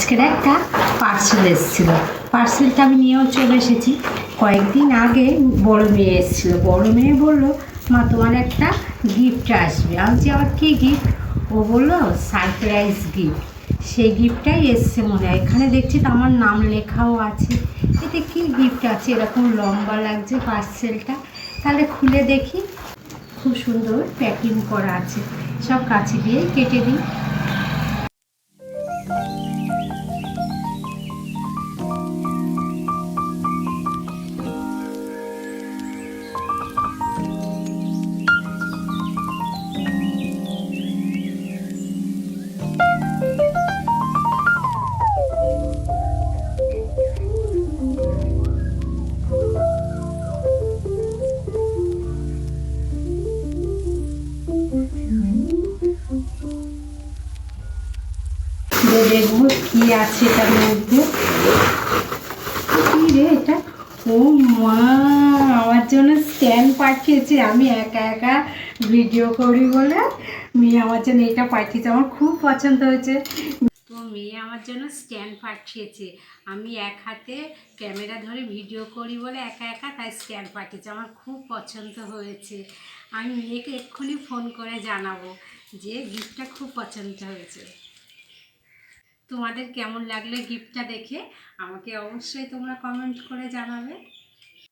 আজকের একটা পার্সেল এসেছিল। পার্সেলটা আমি নিয়েও চলে এসেছি। কয়েকদিন আগে বড় মেয়ে এসেছিল। বড় মেয়ে বলল, মা, তোমার একটা গিফট আসবে। আমি যে আবার কী গিফট ও বলল সারপ্রাইজ গিফট সেই গিফটটাই এসছে মনে হয়। এখানে দেখছি তো আমার নাম লেখাও আছে। এতে কী গিফট আছে? এরকম লম্বা লাগছে পার্সেলটা তাহলে খুলে দেখি। খুব সুন্দর প্যাকিং করা আছে। সব কাছে দিয়ে কেটে দিই। দেখব কি আছে এটার মধ্যে? কি রে এটা? ও মা, আমার জন্য স্ট্যান্ড পাঠিয়েছে। আমি একা একা ভিডিও করি বলে মেয়ে আমার জন্য এটা পাঠিয়েছে। আমার খুব পছন্দ হয়েছে। তো মেয়ে আমার জন্য স্ট্যান্ড পাঠিয়েছে। আমি এক হাতে ক্যামেরা ধরে ভিডিও করি বলে একা একা তাই স্ট্যান্ড পাঠিয়েছে। আমার খুব পছন্দ হয়েছে। আমি মেয়েকে এক্ষুনি ফোন করে জানাব যে গিফটটা খুব পছন্দ হয়েছে। তোমাদের কেমন লাগল গিফটটা দেখে আমাকে অবশ্যই তোমরা কমেন্ট করে জানাবে।